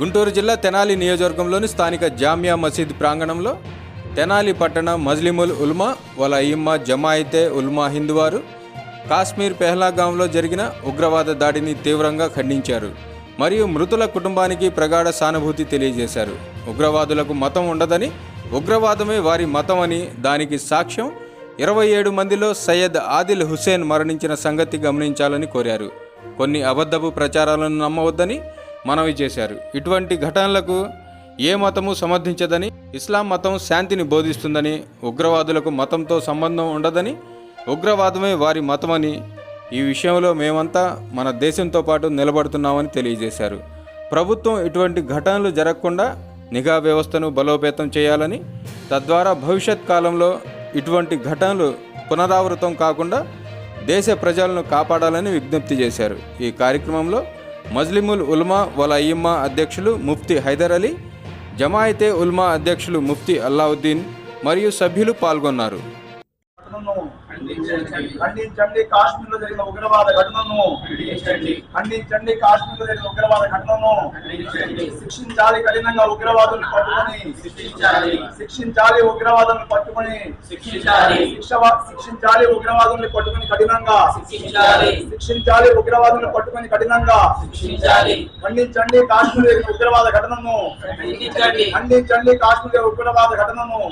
గుంటూరు జిల్లా తెనాలి నియోజకవర్గంలోని స్థానిక జామియా మసీద్ ప్రాంగణంలో తెనాలి పట్టణ మజ్లిముల్ ఉల్మా వల జమాయితే ఉల్మా హిందువారు కాశ్మీర్ పెహ్లాగాంలో జరిగిన ఉగ్రవాద దాడిని తీవ్రంగా ఖండించారు మరియు మృతుల కుటుంబానికి ప్రగాఢ సానుభూతి తెలియజేశారు. ఉగ్రవాదులకు మతం ఉండదని ఉగ్రవాదమే వారి మతం అని దానికి సాక్ష్యం ఇరవై ఏడు మందిలో సయ్యద్ ఆదిల్ హుసేన్ మరణించిన సంగతి గమనించాలని కోరారు. కొన్ని అబద్ధపు ప్రచారాలను నమ్మవద్దని మనవి చేశారు. ఇటువంటి ఘటనలకు ఏ మతము సమర్థించదని ఇస్లాం మతం శాంతిని బోధిస్తుందని ఉగ్రవాదులకు మతంతో సంబంధం ఉండదని ఉగ్రవాదమే వారి మతమని ఈ విషయంలో మేమంతా మన దేశంతో పాటు నిలబడుతున్నామని తెలియజేశారు. ప్రభుత్వం ఇటువంటి ఘటనలు జరగకుండా నిఘా వ్యవస్థను బలోపేతం చేయాలని తద్వారా భవిష్యత్ కాలంలో ఇటువంటి ఘటనలు పునరావృతం కాకుండా దేశ ప్రజలను కాపాడాలని విజ్ఞప్తి చేశారు. ఈ కార్యక్రమంలో మజ్లిముల్ ఉల్మా వల అయ్యమ్మా అధ్యక్షులు ముఫ్తీ హైదర్ అలీ జమాయితే ఉల్మా అధ్యక్షులు ముఫ్తీ అల్లావుద్దీన్ మరియు సభ్యులు పాల్గొన్నారు. ఖండించండి. కాశ్మీర్లో జరిగిన ఉగ్రవాద ఘటనను. ఖండించండి. కాశ్మీర్లో జరిగిన ఉగ్రవాద ఘటనను. శిక్షించాలి. కఠినంగా ఉగ్రవాదులను పట్టుకొని. శిక్షించాలి. ఉగ్రవాదులను పట్టుకొని. శిక్షించాలి. శిక్ష- శిక్షించాలి. ఉగ్రవాదులను పట్టుకొని కఠినంగా. శిక్షించాలి. శిక్షించాలి. ఉగ్రవాదులను పట్టుకొని కఠినంగా. శిక్షించాలి. ఖండించండి. కాశ్మీర్ జరిగిన ఉగ్రవాద ఘటనను. ఖండించండి. కాశ్మీర్ ఉగ్రవాద ఘటనను.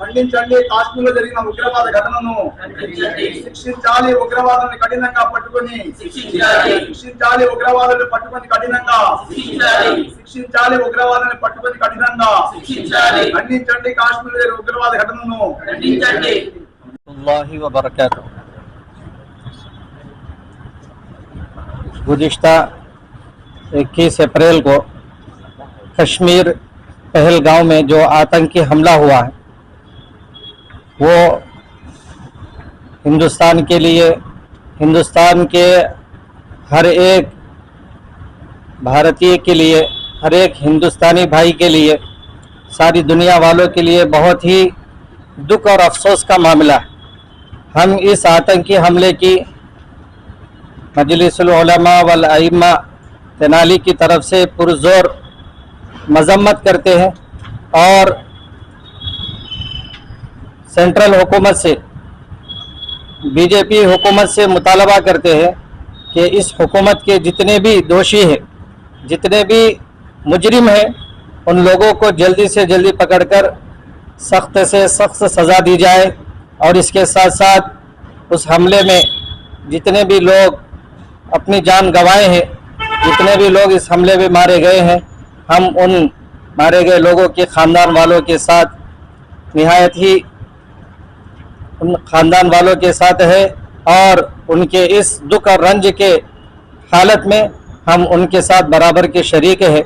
ఖండించండి. కాశ్మీర్లో జరిగిన ఉగ్రవాద ఘటనను. శిక్షించాలి ఉగ్రవాదులను కఠినంగా పట్టుకొని శిక్షించాలి. శిక్షించాలి ఉగ్రవాదులను పట్టుకొని కఠినంగా శిక్షించాలి. శిక్షించాలి ఉగ్రవాదులను పట్టుకొని కఠినంగా శిక్షించాలి. ఖండించండి కాశ్మీర్ జరిగిన ఉగ్రవాద ఘటనను ఖండించండి. अल्लाह वबरकत गुज्त इक्कीस अप्रैल को कश्मीर पहलगांव में जो आतंकी हमला हुआ है वो हिंदुस्तान के लिए, हिंदुस्तान के हर एक भारतीय के लिए, हर एक हिंदुस्तानी भाई के लिए, सारी दुनिया वालों के लिए बहुत ही दुख और अफसोस का मामला है। हम इस आतंकी हमले की मजलिसमा वल अइम्मा तेनाली की तरफ़ से पुरजोर मजम्मत करते हैं और सेंट्रल हुकूमत से बीजेपी हुकूमत से मुतालबा करते हैं कि इस हुकूमत के जितने भी दोषी हैं, जितने भी मुजरिम हैं, उन लोगों को जल्दी से जल्दी पकड़कर सख्त से सख्त सज़ा दी जाए और इसके साथ साथ उस हमले में जितने भी लोग अपनी जान गंवाए हैं, जितने भी लोग इस हमले में मारे गए हैं, हम उन मारे गए लोगों के ख़ानदान वालों के साथ निहायत ही ख़ानदान वालों के साथ है और उनके इस दुख और रंज के हालत में हम उनके साथ बराबर के शरीक हैं।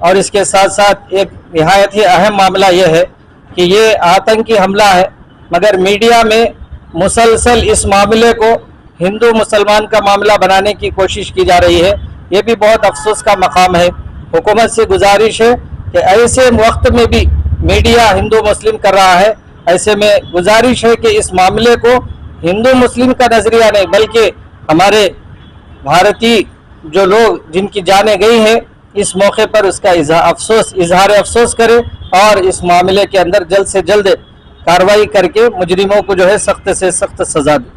और इसके साथ साथ एक नहायत ही अहम मामला यह है कि ये आतंकी हमला है, मगर मीडिया में मुसलसल इस मामले को हिंदू मुसलमान का मामला बनाने की कोशिश की जा रही है। ये भी बहुत अफसोस का मकाम है। हुकूमत से गुजारिश है कि ऐसे वक्त में भी मीडिया हिंदू मुस्लिम कर रहा है ऐसे में गुजारिश है कि इस मामले को हिंदू मुस्लिम का नजरिया नहीं बल्कि हमारे भारतीय जो लोग जिनकी जाने गई हैं इस मौके पर उसका इजहा- अफसोस इजहार अफसोस करें और इस मामले के अंदर जल्द से जल्द कार्रवाई करके मुजरिमों को जो है सख्त से सख्त सजा दे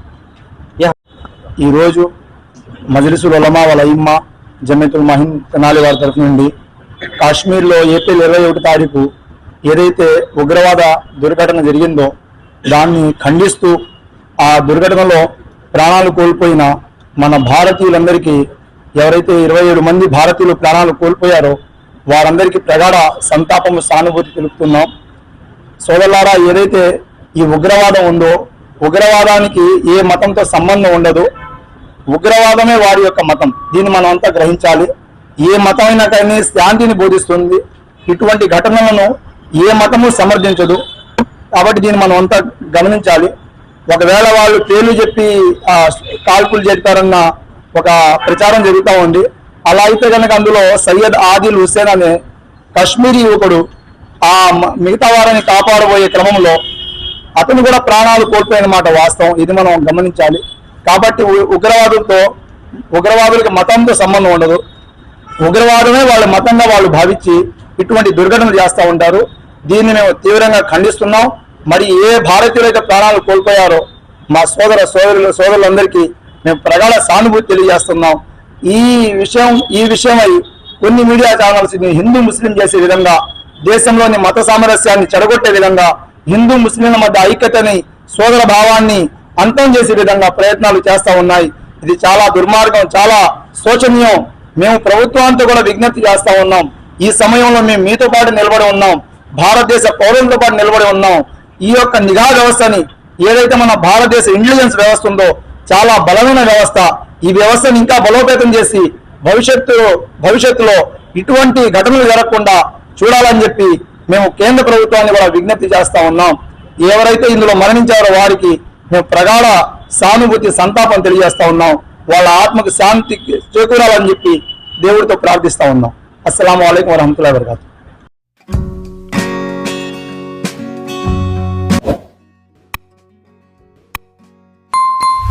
यह ఈరోజు మజ్లిసుల్ ఉలమా వల ఇమ్మా జమీతుల్ మహిన్ తెనాలి వారి తరఫు నుండి కాశ్మీర్లో ఏప్రిల్ ఇరవై ఒకటి తారీఖు ఏదైతే ఉగ్రవాద దుర్ఘటన జరిగిందో దాన్ని ఖండిస్తూ ఆ దుర్ఘటనలో ప్రాణాలు కోల్పోయిన మన భారతీయులందరికీ ఎవరైతే ఇరవై ఏడు మంది భారతీయులు ప్రాణాలు కోల్పోయారో వారందరికీ ప్రగాఢ సంతాపము సానుభూతి తెలుపుతున్నాం. సోదరులారా ఏదైతే ఈ ఉగ్రవాదం ఉందో ఉగ్రవాదానికి ఏ మతంతో సంబంధం ఉండదు. ఉగ్రవాదమే వారి యొక్క మతం. దీన్ని మనం అంతా గ్రహించాలి. ఏ మతమైనా కానీ శాంతిని బోధిస్తుంది. ఇటువంటి ఘటనలను ఏ మతము సమర్థించదు. కాబట్టి దీన్ని మనం అంతా గమనించాలి. ఒకవేళ వాళ్ళు పేర్లు చెప్పి కాల్పులు జరిపారన్న ఒక ప్రచారం జరుగుతూ ఉంది. అలా అయితే కనుక అందులో సయ్యద్ ఆదిల్ హుసేన్ అనే కశ్మీరీ యువకుడు ఆ మ- మిగతా వారిని కాపాడబోయే క్రమంలో అతను కూడా ప్రాణాలు కోల్పోయిన మాట వాస్తవం. ఇది మనం గమనించాలి. కాబట్టి ఉ- ఉగ్రవాదులతో ఉగ్రవాదులకి మతంతో సంబంధం ఉండదు. ఉగ్రవాదమే వాళ్ళ మతంగా వాళ్ళు భావించి ఇటువంటి దుర్ఘటనలు చేస్తూ ఉంటారు. దీన్ని మేము తీవ్రంగా ఖండిస్తున్నాం. మరి ఏ భారతీయులైతే ప్రాణాలు కోల్పోయారో మా సోదర సోదరులు సోదరులందరికీ మేము ప్రగాఢ సానుభూతి తెలియజేస్తున్నాం. ఈ విషయం ఈ విషయమై కొన్ని మీడియా ఛానల్స్ హిందూ ముస్లిం చేసే విధంగా దేశంలోని మత సామరస్యాన్ని చెడగొట్టే విధంగా హిందూ ముస్లింల మధ్య ఐక్యతని సోదర భావాన్ని అంతం చేసే విధంగా ప్రయత్నాలు చేస్తా ఉన్నాయి. ఇది చాలా దుర్మార్గం చాలా శోచనీయం. మేము ప్రభుత్వాంతో కూడా విజ్ఞప్తి చేస్తూ ఉన్నాం. ఈ సమయంలో మేము మీతో పాటు నిలబడి ఉన్నాం. భారతదేశ పౌరులతో పాటు నిలబడి ఉన్నాం. ఈ యొక్క నిఘా వ్యవస్థని ఏదైతే మన భారతదేశ ఇంటెలిజెన్స్ వ్యవస్థ ఉందో చాలా బలమైన వ్యవస్థ. ఈ వ్యవస్థను ఇంకా బలోపేతం చేసి భవిష్యత్తులో భవిష్యత్తులో ఇటువంటి ఘటనలు జరగకుండా చూడాలని చెప్పి మేము కేంద్ర ప్రభుత్వాన్ని కూడా విజ్ఞప్తి చేస్తా ఉన్నాం. ఎవరైతే ఇందులో మరణించారో వారికి మేము ప్రగాఢ సానుభూతి సంతాపం తెలియజేస్తా ఉన్నాం. వాళ్ళ ఆత్మకు శాంతి చేకూరాలని చెప్పి దేవుడితో ప్రార్థిస్తా ఉన్నాం. అస్సలం అయికం వరహమతుల్లా వరకాతు